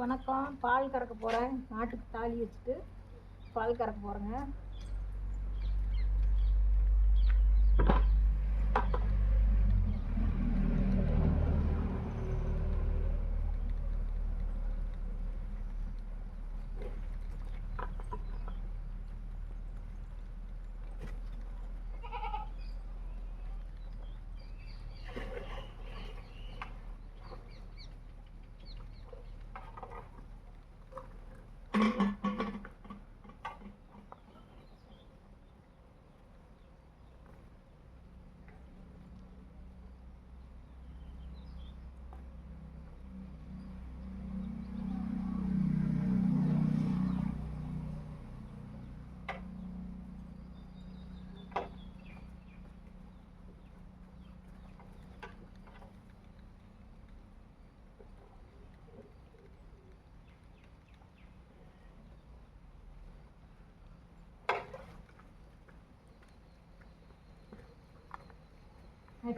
வணக்கம். பால் கறக்க போகிறேன் மாட்டுக்கு தாலி வச்சுட்டு பால் கறக்க போகிறேங்க I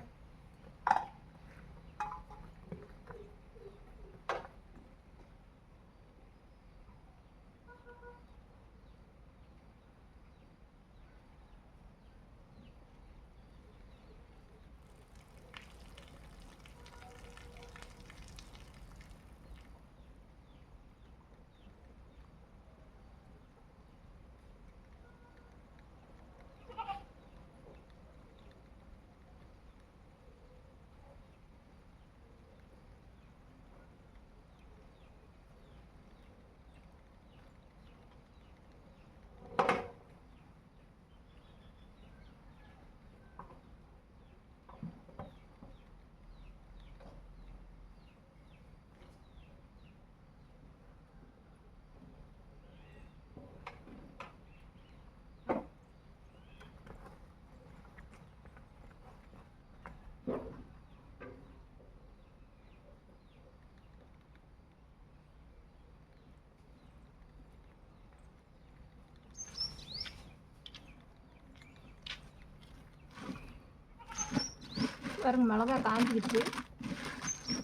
பாருங்க மிளகா காஞ்சிக்கிட்டு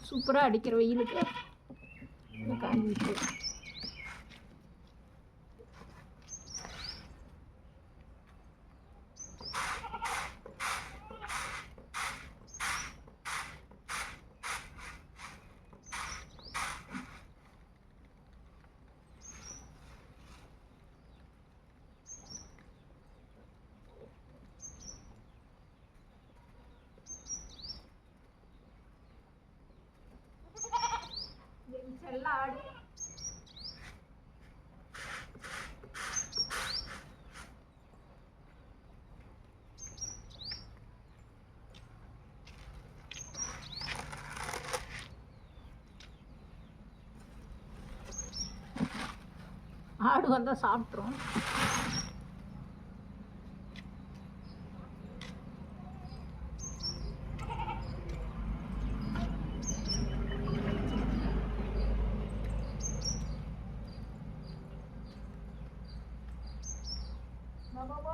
சூப்பராக அடிக்கிற வெயிலுக்கு. காஞ்சிக்கிட்டு எல்லாம் ஆடு. ஆடு வந்தால் சாப்பிட்ரும்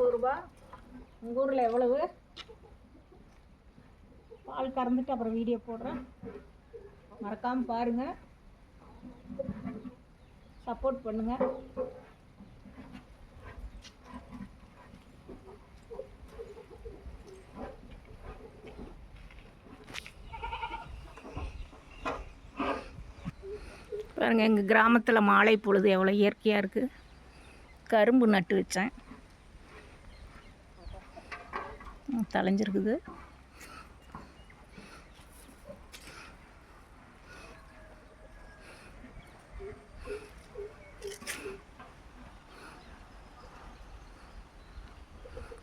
முப்பது ரூபா. உங்கள் ஊரில் எவ்வளவு? பால் கறந்துட்டு அப்புறம் வீடியோ போடுறேன். மறக்காமல் பாருங்கள் சப்போர்ட் பண்ணுங்கள் பாருங்கள் எங்கள் கிராமத்தில் மாலை பொழுது எவ்வளோ இயற்கையாக இருக்குது கரும்பு நட்டு வச்சேன். தலைஞ்சிருக்குது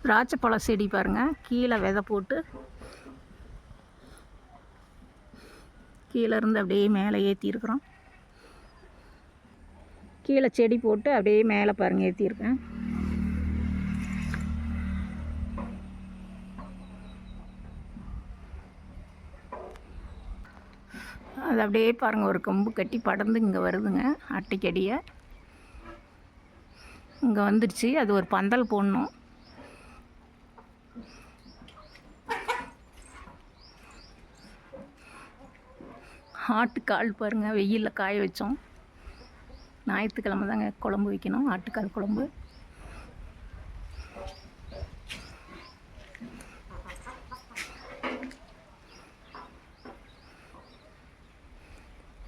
திராட்சைப்பழ செடி பாருங்கள் கீழே விதை போட்டு கீழே இருந்து அப்படியே மேலே ஏற்றிருக்குறோம் கீழே செடி போட்டு அப்படியே மேலே பாருங்கள் ஏற்றிருக்கேன் அது அப்படியே பாருங்கள் ஒரு கொம்பு கட்டி படர்ந்து இங்கே வருதுங்க அட்டைக்கடியை இங்கே வந்துடுச்சு அது ஒரு பந்தல் போடணும். ஆட்டுக்கால் பாருங்கள் வெயிலில் காய வச்சோம். ஞாயிற்றுக்கிழமை தாங்க குழம்பு வைக்கணும் ஆட்டுக்கால் குழம்பு.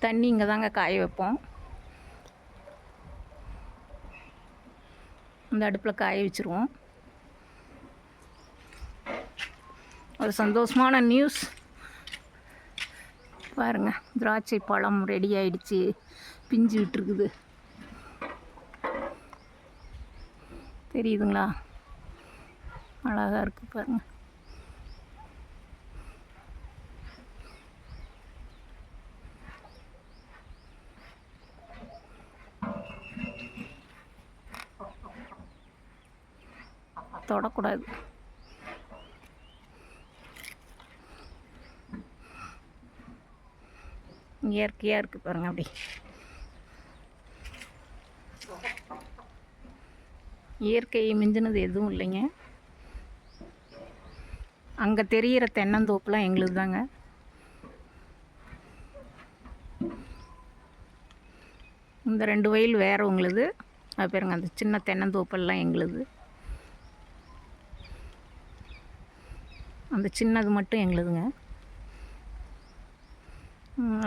தண்ணி இங்கே தாங்க காய வைப்போம். அந்த அடுப்பில் காய வச்சுருவோம். ஒரு சந்தோஷமான நியூஸ் பாருங்க திராட்சை பழம் ரெடி ஆயிடுச்சு. பிஞ்சு விட்டுருக்குது. தெரியுதுங்களா? அழகாக இருக்குது பாருங்கள் தொடக்கூடாது. இயற்கையாக இருக்குது பாருங்க அப்படி. இயற்கையை மிஞ்சினது எதுவும் இல்லைங்க. அங்கே தெரிகிற தென்னந்தோப்புலாம் எங்களுக்கு தாங்க இந்த ரெண்டு வயல் வேறு உங்களுது. அது பாருங்க அந்த சின்ன தென்னந்தோப்பெல்லாம் எங்களுது. அந்த சின்னது மட்டும் எங்களுதுங்க.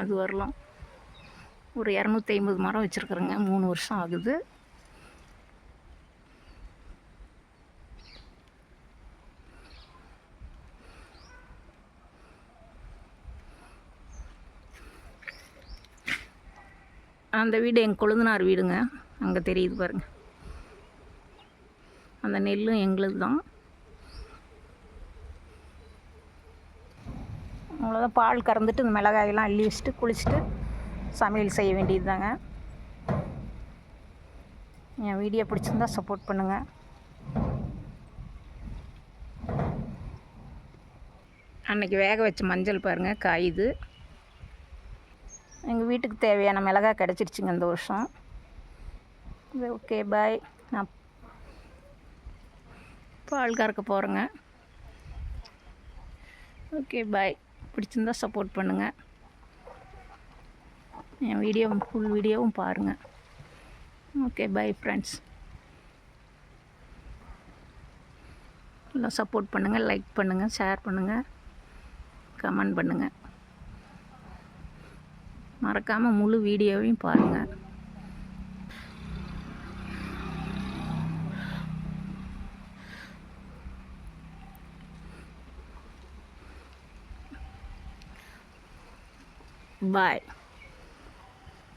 அது வரலாம். ஒரு இரநூத்தி ஐம்பது மரம் வச்சுருக்குறேங்க. மூணு வருஷம் ஆகுது. அந்த வீடு எங்கள் கொழுந்தனார் வீடுங்க. அங்கே தெரியுது பாருங்கள் அந்த நெல்லும் எங்களுது தான் அவ்வளோதான் பால் கறந்துட்டு இந்த மிளகாயெல்லாம் அள்ளி வச்சுட்டு குளிச்சுட்டு சமையல் செய்ய வேண்டியது தாங்க என் வீடியோ பிடிச்சிருந்தா சப்போர்ட் பண்ணுங்கள் அன்னைக்கு வேக வச்ச மஞ்சள் பாருங்கள் காயுது. எங்கள் வீட்டுக்கு தேவையான மிளகாய் கிடச்சிருச்சுங்க இந்த வருஷம். ஓகே பாய் நான் பால் கறக்க போகிறேங்க ஓகே பாய் பிடிச்சிருந்தா சப்போர்ட் பண்ணுங்கள் என் வீடியோ ஃபுல் வீடியோவும் பாருங்கள் ஓகே பை ஃப்ரெண்ட்ஸ் எல்லாம் சப்போர்ட் பண்ணுங்கள் லைக் பண்ணுங்கள் ஷேர் பண்ணுங்கள் கமெண்ட் பண்ணுங்கள் மறக்காமல் முழு வீடியோவையும் பாருங்கள் பாய்